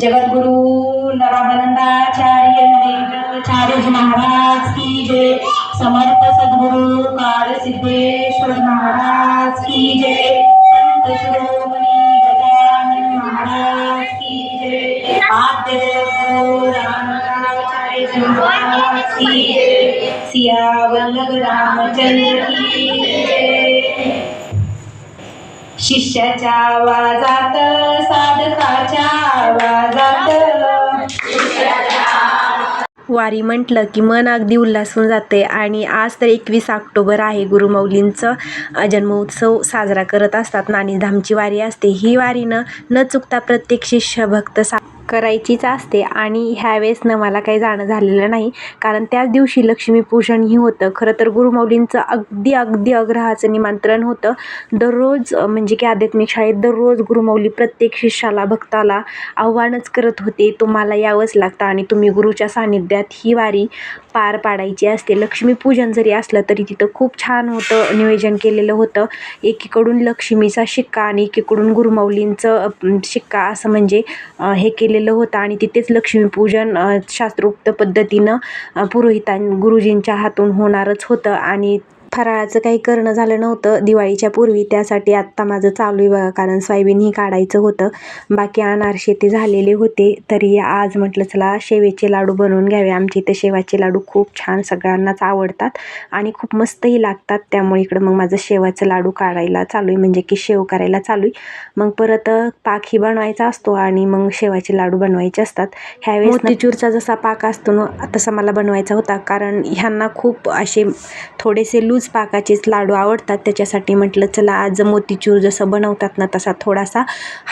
जगद्गुरु नवानंदाचार्य नरेंद्राचार्य महाराज की जय। समर्थ सद्गुरु काल सिद्धेश्वर महाराज की जय। संत शिरोमणी गजानन महाराज की जय। आद्य जगद्गुरु रामाचार्य महाराज की जय। सिया वल्लभ रामचंद्र की जय। शिष्याच्या आवाजात साधकाच्या आवाजात. वारी म्हटलं की मन अगदी उल्हासून जाते आणि आज तर एकवीस ऑक्टोबर आहे. गुरुमौलींचं जन्मोत्सव साजरा करत असतात. नाणीधामची वारी असते. ही वारीनं न चुकता प्रत्येक शिष्य भक्त सा करायचीच असते. आणि ह्यावेळेस न मला काही जाणं झालेलं नाही. कारण त्याच दिवशी लक्ष्मीपूजनही होतं. खरं तर गुरुमौलींचं अगदी अगदी अग्रहाचं निमंत्रण होतं. दररोज म्हणजे की आध्यात्मिक शाळेत दररोज गुरुमौली प्रत्येक शिष्याला भक्ताला आव्हानच करत होते. तुम्हाला यावंच लागतं आणि तुम्ही गुरुच्या सानिध्यात ही वारी पार पाडायची असते. लक्ष्मीपूजन जरी असलं तरी तिथं खूप छान होतं नियोजन केलेलं होतं. एकीकडून लक्ष्मीचा शिक्का आणि एकीकडून गुरुमौलींचं शिक्का असं म्हणजे हे केलेलं होतं आणि तिथेच लक्ष्मीपूजन शास्त्रोक्त पद्धतीनं पुरोहितां गुरुजींच्या हातून होणारच होतं आणि फराळाचं काही करणं झालं नव्हतं. दिवाळीच्या पूर्वी त्यासाठी आत्ता माझं चालू आहे बघा कारण सोयाबीनही काढायचं होतं. बाकी अनारसे ते झालेले होते. तरी आज म्हटलं चला शेवेचे लाडू बनवून घ्यावे. आमच्या इथे शेवाचे लाडू खूप छान सगळ्यांनाच आवडतात आणि खूप मस्तही लागतात. त्यामुळे इकडं मग माझं शेवाचं लाडू काढायला चालू आहे. म्हणजे की शेव करायला चालू आहे. मग परत पाकही बनवायचा असतो आणि मग शेवाचे लाडू बनवायचे असतात. ह्यावेळेस मोतीचूरचा जसा पाक असतो ना तसा मला बनवायचा होता. कारण ह्यांना खूप असे थोडेसे लूज पाकाचेच लाडू आवडतात. त्याच्यासाठी म्हटलं चला आज मोतीचूर जसं बनवतात ना तसा थोडासा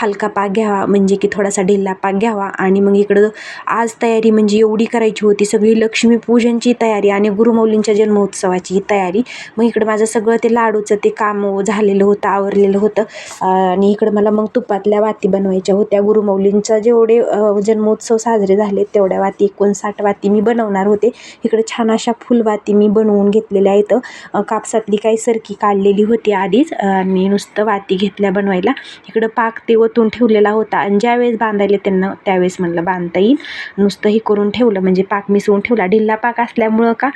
हलका पाक घ्यावा. म्हणजे की थोडासा ढिल्ला पाक घ्यावा. आणि मग इकडं आज तयारी म्हणजे एवढी करायची होती. सगळी लक्ष्मीपूजनची तयारी आणि गुरुमौलींच्या जन्मोत्सवाची तयारी. मग इकडं माझं सगळं ते लाडूचं ते काम झालेलं होतं आवरलेलं होतं. आणि इकडं मला मग तुपातल्या वाती बनवायच्या होत्या. गुरुमौलींचा जेवढे जन्मोत्सव साजरे झाले तेवढ्या वाती एकोणसाठ वाती मी बनवणार होते. इकडे छान अशा फुलवाती मी बनवून घेतलेल्या आहेत. कापसातली काही सरकी काढलेली होती आधीच. आणि नुसतं वाती घेतल्या बनवायला. इकडं पाक ते ओतून ठेवलेला होता. आणि ज्यावेळेस बांधायला त्यांना त्यावेळेस म्हणलं बांधता येईल. नुसतं हे करून ठेवलं. म्हणजे पाक मिसळून ठेवला. ढिल्ला पाक असल्यामुळं का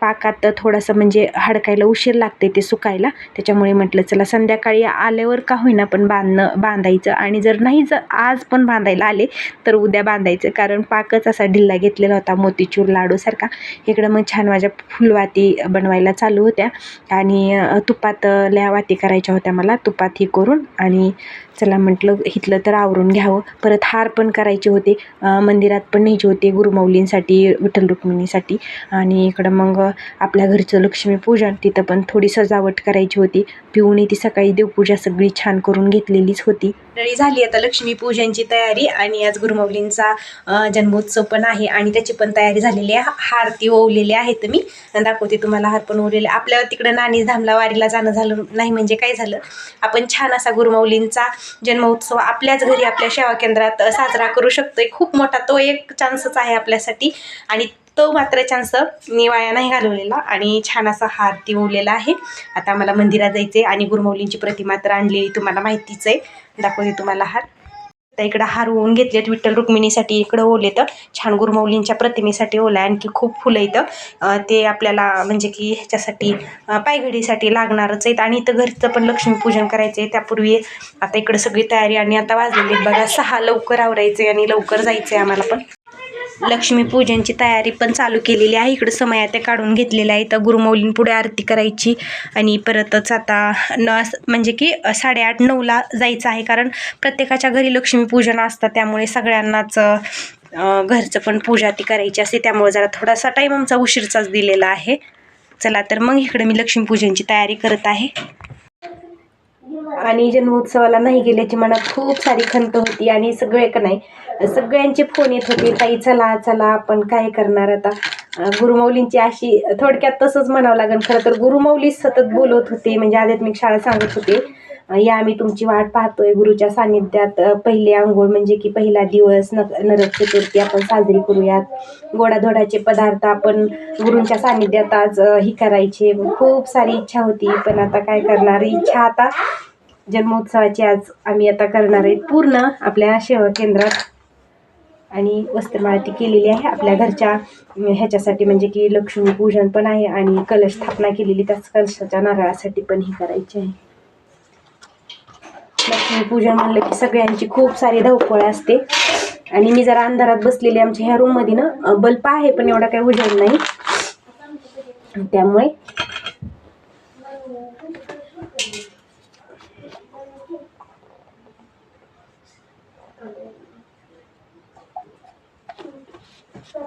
पाकात थोडंसं म्हणजे हडकायला उशीर लागते ते सुकायला. त्याच्यामुळे म्हटलं चला संध्याकाळी आल्यावर का होईना पण बांधणं बांधायचं. आणि जर नाही जर आज पण बांधायला आले तर उद्या बांधायचं. कारण पाकच असा ढिल्ला घेतलेला होता मोतीचूर लाडूसारखा. इकडं मग छान माझ्या फुलवाती बनवायला चालू होत्या. आणि तुपातल्या वाती करायच्या होत्या मला. तुपात हे करून आणि चला म्हटलं इथलं तर आवरून घ्यावं. परत हार पण करायचे होते. मंदिरात पण न्यायचे होते गुरुमौलींसाठी विठ्ठल रुक्मिणीसाठी. आणि इकडं मग आपल्या घरचं लक्ष्मीपूजन तिथं पण थोडी सजावट करायची होती. पिऊनी ती सकाळी देवपूजा सगळी छान करून घेतलेलीच होती. तरी झाली आता लक्ष्मीपूजनची तयारी आणि आज गुरुमौलींचा जन्मोत्सव पण आहे आणि त्याची पण तयारी झालेली आहे. हार ती ओवलेले आहेत मी. दाखवते तुम्हाला हार पण ओवलेले आपल्या तिकडं नाणी धामला वारीला जाणं झालं नाही म्हणजे काय झालं? आपण छान असा गुरुमौलींचा जन्मोत्सव आपल्याच घरी आपल्या सेवा केंद्रात साजरा करू शकतोय. खूप मोठा तो एक चान्सच आहे आपल्यासाठी. आणि तो मात्र चान्स मी वाया नाही घालवलेला आणि छान असा हार दिवलेला आहे. आता मला मंदिरात जायचे आणि गुरुमौलींची प्रतिमा तर आणलेली तुम्हाला माहितीच आहे. दाखवते तुम्हाला हार आता इकडं हार होऊन घेतलेत विठ्ठल रुक्मिणीसाठी इकडं ओले तर छान गुरुमौलींच्या प्रतिमेसाठी ओला आहे. आणखी खूप फुलं इथं ते आपल्याला म्हणजे की ह्याच्यासाठी पायघडीसाठी लागणारच आहेत. आणि इथं घरचं पण लक्ष्मीपूजन करायचं आहे त्यापूर्वी आता इकडं सगळी तयारी आणि आता वाजलेली आहेत. बघा सहा लवकर आवरायचे आणि लवकर जायचं आहे आम्हाला पण. लक्ष्मीपूजनची तयारी पण चालू केलेली आहे. इकडं समया त्या काढून घेतलेल्या आहेत. गुरुमौलींपुढे आरती करायची आणि परतच आता न म्हणजे की साडेआठ नऊला जायचं आहे. कारण प्रत्येकाच्या घरी लक्ष्मीपूजन असतं. त्यामुळे सगळ्यांनाच घरचं पण पूजा ती करायची असते. त्यामुळे जरा थोडासा टाईम आमचा उशीरचाच दिलेला आहे. चला तर मग इकडे मी लक्ष्मीपूजनची तयारी करत आहे. आणि जन्मोत्सवाला नाही गेल्याची मनात खूप सारी खंत होती आणि सगळे का नाही सगळ्यांचे फोन येत होते ताई चला चला आपण काय करणार आता? गुरुमौलींची अशी थोडक्यात तसंच म्हणावं लागेल. खरं तर गुरुमौली सतत बोलत होते म्हणजे आध्यात्मिक शाळा सांगत होते या आम्ही तुमची वाट पाहतोय गुरुच्या सान्निध्यात. पहिले आंघोळ म्हणजे की पहिला दिवस न नरक चतुर्थी आपण साजरी करूयात. गोडाधोडाचे पदार्थ आपण गुरूंच्या सान्निध्यात आज ही करायचे. खूप सारी इच्छा होती पण आता काय करणार? इच्छा आता जन्मोत्सवाची आज आम्ही आता करणार आहे पूर्ण आपल्या सेवा केंद्रात. आणि वस्त्रमाळा ती केलेली आहे आपल्या घरच्या. ह्याच्यासाठी म्हणजे की लक्ष्मीपूजन पण आहे आणि कलश स्थापना केलेली त्याच कलशाच्या नारळासाठी पण ही करायची आहे. लक्ष्मीपूजन म्हणलं की सगळ्यांची खूप सारी धावपळ असते. आणि मी जरा अंधारात बसलेली आमच्या ह्या रूममध्ये ना बल्ब आहे पण एवढा काही उजेड नाही. त्यामुळे हो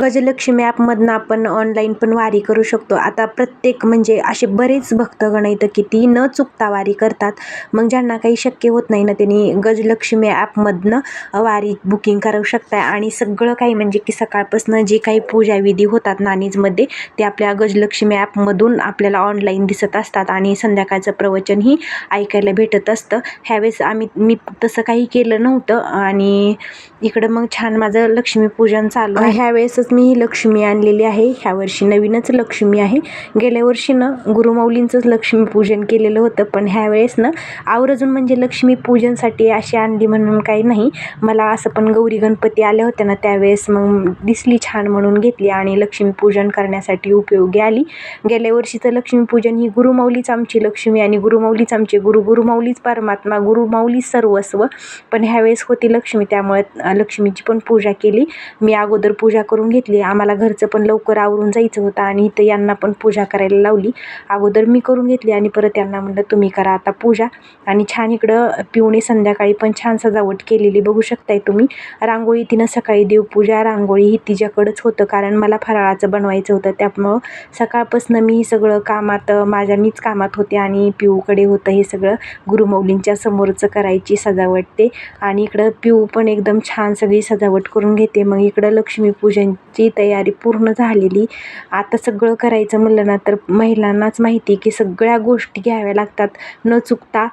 गजलक्ष्मी ॲपमधनं आपण ऑनलाईन पण वारी करू शकतो. आता प्रत्येक म्हणजे असे बरेच भक्तगण आहेत की ती न चुकता वारी करतात. मग ज्यांना काही शक्य होत नाही ना त्यांनी गजलक्ष्मी ॲपमधनं वारी बुकिंग करू शकताय. आणि सगळं काही म्हणजे की सकाळपासून जे काही पूजाविधी होतात नानीजमध्ये ते आपल्या गजलक्ष्मी ॲपमधून आपल्याला ऑनलाईन दिसत असतात. आणि संध्याकाळचं प्रवचनही ऐकायला भेटत असतं. ह्यावेळेस आम्ही मी तसं काही केलं नव्हतं. आणि इकडं मग छान माझं लक्ष्मीपूजन चालू ह्या ह्यावेळेसच मी ही लक्ष्मी आणलेली आहे. ह्या वर्षी नवीनच लक्ष्मी आहे. गेल्या वर्षी ना गुरुमाऊलींचंच लक्ष्मीपूजन केलेलं होतं पण ह्यावेळेस ना आवर्जून म्हणजे लक्ष्मीपूजनसाठी अशी आणली म्हणून काही नाही. मला असं पण गौरी गणपती आल्या होत्या ना त्यावेळेस मग दिसली छान म्हणून घेतली आणि लक्ष्मीपूजन करण्यासाठी उपयोगी आली. गेल्या वर्षीचं लक्ष्मीपूजन ही गुरुमाऊलीच आमची लक्ष्मी आणि गुरुमाऊलीच आमचे गुरु गुरुमाऊलीच परमात्मा गुरुमाऊलीच सर्वस्व. पण ह्यावेळेस होती लक्ष्मी त्यामुळे लक्ष्मीची पण पूजा केली. मी अगोदर पूजा करून घेतली. आम्हाला घरचं पण लवकर आवरून जायचं होतं आणि इथं यांना पण पूजा करायला लावली. अगोदर मी करून घेतली आणि परत यांना म्हटलं तुम्ही करा आता पूजा. आणि छान इकडं पिवणी संध्याकाळी पण छान सजावट केलेली बघू शकताय तुम्ही. रांगोळी तिनं सकाळी देवपूजा रांगोळी ही तिच्याकडंच होतं कारण मला फराळाचं बनवायचं होतं. त्यामुळं सकाळपासून मी सगळं कामात माझ्या मीच कामात होते आणि पिऊकडे होतं हे सगळं. गुरुमौलींच्या समोरचं करायची सजावट ते. आणि इकडं पिऊ पण एकदम छान सगळी सजावट करून घेते. मग इकडं लक्ष्मीपूजनची तयारी पूर्ण झालेली. आता सगळं करायचं म्हणलं ना तर महिलांनाच माहिती की सगळ्या गोष्टी घ्याव्या लागतात. न चुकता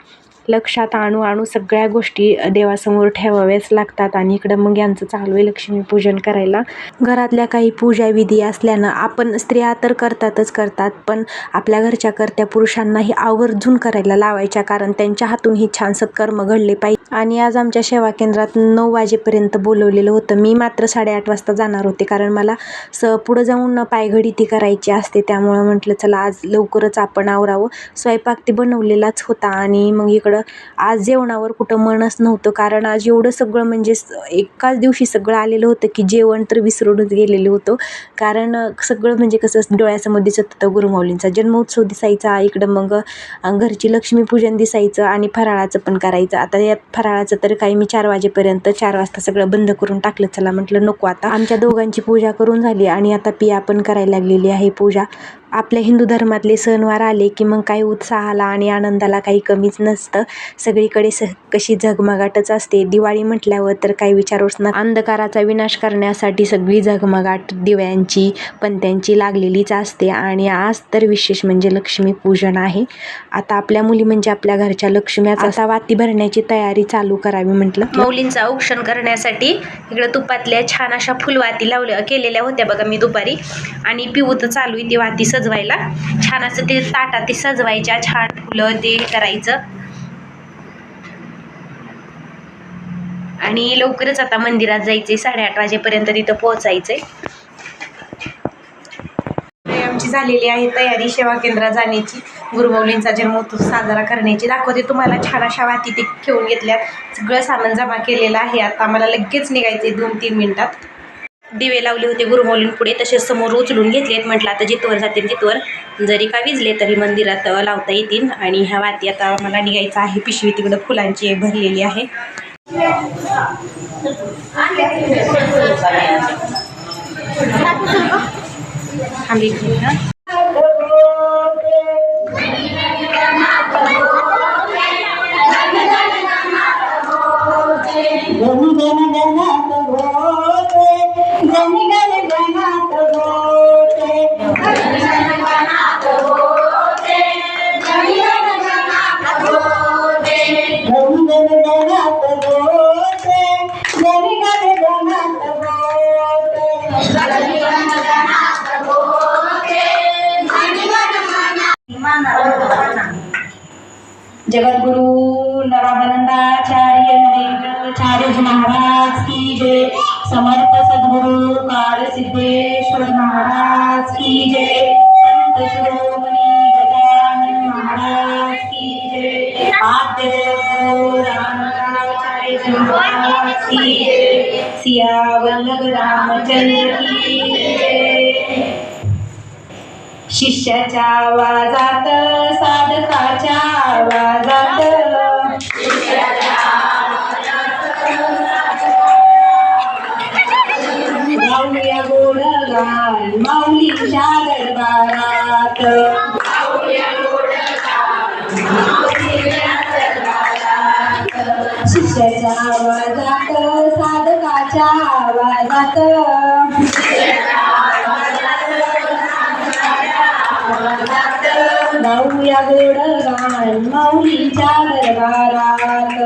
लक्षात आणू आणू सगळ्या गोष्टी देवासमोर ठेवाव्याच लागतात. आणि इकडं मग यांचं चालू आहे लक्ष्मीपूजन करायला. घरातल्या काही पूजाविधी असल्यानं आपण स्त्रिया तर करतातच करतात पण आपल्या घरच्या करत्या पुरुषांनाही आवर्जून करायला लावायच्या कारण त्यांच्या हातून ही छान सत्कर्म घडले पाहिजे. आणि आज आमच्या सेवा केंद्रात नऊ वाजेपर्यंत बोलवलेलं होतं. मी मात्र साडेआठ वाजता जाणार होते कारण मला स पुढं जाऊन पायघडी ती करायची असते. त्यामुळं म्हटलं चला आज लवकरच आपण आवरावं. स्वयंपाक ते बनवलेलाच होता आणि मग इकडं आज जेवणावर कुठं मनच नव्हतं. कारण आज एवढं सगळं म्हणजे एकाच दिवशी सगळं आलेलं होतं की जेवण तर विसरूनच गेलेलं होतं. कारण सगळं म्हणजे कसं डोळ्यासमोर दिसत होतं गुरुमाऊलींचा जन्मोत्सव दिसायचा इकडं मग घरची लक्ष्मीपूजन दिसायचं आणि फराळाचं पण करायचं. आता यात फराळाचं तर काही मी चार वाजेपर्यंत चार वाजता सगळं बंद करून टाकलं. चला म्हटलं नको आता. आमच्या दोघांची पूजा करून झाली आणि आता पिया पण करायला लागलेली आहे पूजा. आपल्या हिंदू धर्मातले सणवार आले की मग काही उत्साहाला आणि आनंदाला काही कमीच नसतं. सगळीकडे स कशी झगमगाटच असते. दिवाळी म्हटल्यावर तर काही विचारूच ना अंधकाराचा विनाश करण्यासाठी सगळी झगमगाट दिव्यांची पणत्यांची लागलेलीच असते. आणि आज तर विशेष म्हणजे लक्ष्मीपूजन आहे. आता आपल्या मुली म्हणजे आपल्या घरच्या लक्ष्म्याच असा वाती भरण्याची तयारी चालू करावी म्हटलं. मौलींचा औक्षण करण्यासाठी इकडं तुपातल्या छान अशा फुलवाती लावल्या केलेल्या होत्या बघा मी दुपारी. आणि पिऊत चालू आहे ती वाती सजवायला. छान असं ते ताटात ते सजवायच्या छान फुलं ते करायचं. आणि लवकरच आता मंदिरात जायचंय साडेआठ वाजेपर्यंत तिथं पोहोचायचंय. आमची झालेली आहे तयारी सेवा केंद्रात जाण्याची. गुरुमौलींचा जन्मोत्सव साजरा करण्याची. दाखवते तुम्हाला छान अशा वाती ते घेऊन घेतल्यात. सगळं सामान जमा केलेलं आहे. आता आम्हाला लगेच निघायचे दोन तीन मिनिटात. दिवे लावले होते गुरुमौलींपुढे तसेच समोर उचलून घेतलेत. म्हटलं आता जिथवर जाते तिथवर. जरी का विजले तरी मंदिरात लावता येतील. आणि ह्या वाती आता मला निघायचं आहे. पिशवी तिकडं फुलांची भरलेली आहे. 한 비키면 जगद्गुरु नरानंदाचार्य नरेंद्राचार्य महाराज की जय। समर्थ सद्गुरु काळ सिद्धेश्वर महाराज की जय। संत शिरोमणी गजानन महाराज की जय। आद्य जगद्गुरु महाराज की जय। सिया वल्लभ रामचंद्र की जय। शिष्याच्या आवाजात साधकाच्या आवाजात. गाऊया गोड गान माऊलीच्या दरबारात. शिष्याच्या आवाजात साधकाच्या आवाजात. जाऊया गोड गान माऊलीच्या दरबारात